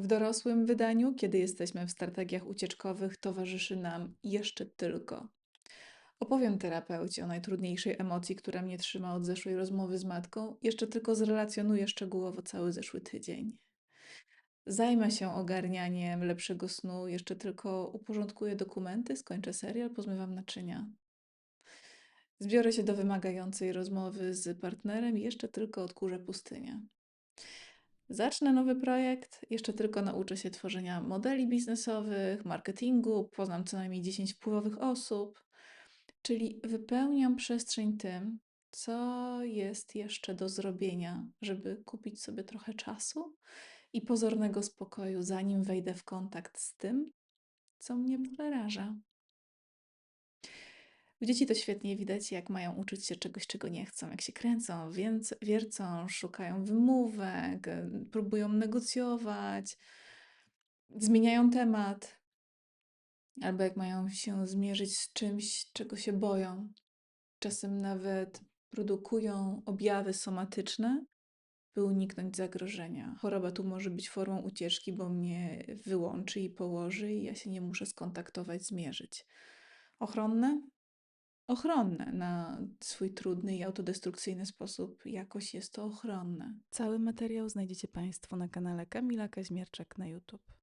W dorosłym wydaniu, kiedy jesteśmy w strategiach ucieczkowych, towarzyszy nam jeszcze tylko. Opowiem terapeucie o najtrudniejszej emocji, która mnie trzyma od zeszłej rozmowy z matką, jeszcze tylko zrelacjonuję szczegółowo cały zeszły tydzień. Zajmę się ogarnianiem lepszego snu, jeszcze tylko uporządkuję dokumenty, skończę serial, pozmywam naczynia. Zbiorę się do wymagającej rozmowy z partnerem i jeszcze tylko odkurzę pustynię. Zacznę nowy projekt, jeszcze tylko nauczę się tworzenia modeli biznesowych, marketingu, poznam co najmniej 10 wpływowych osób, czyli wypełniam przestrzeń tym, co jest jeszcze do zrobienia, żeby kupić sobie trochę czasu i pozornego spokoju, zanim wejdę w kontakt z tym, co mnie przeraża. U dzieci to świetnie widać, jak mają uczyć się czegoś, czego nie chcą, jak się kręcą, więc wiercą, szukają wymówek, próbują negocjować, zmieniają temat, albo jak mają się zmierzyć z czymś, czego się boją. Czasem nawet produkują objawy somatyczne, by uniknąć zagrożenia. Choroba tu może być formą ucieczki, bo mnie wyłączy i położy, i ja się nie muszę skontaktować, zmierzyć. Ochronne? Ochronne na swój trudny i autodestrukcyjny sposób. Jakoś jest to ochronne. Cały materiał znajdziecie Państwo na kanale Kamila Kaźmierczak na YouTube.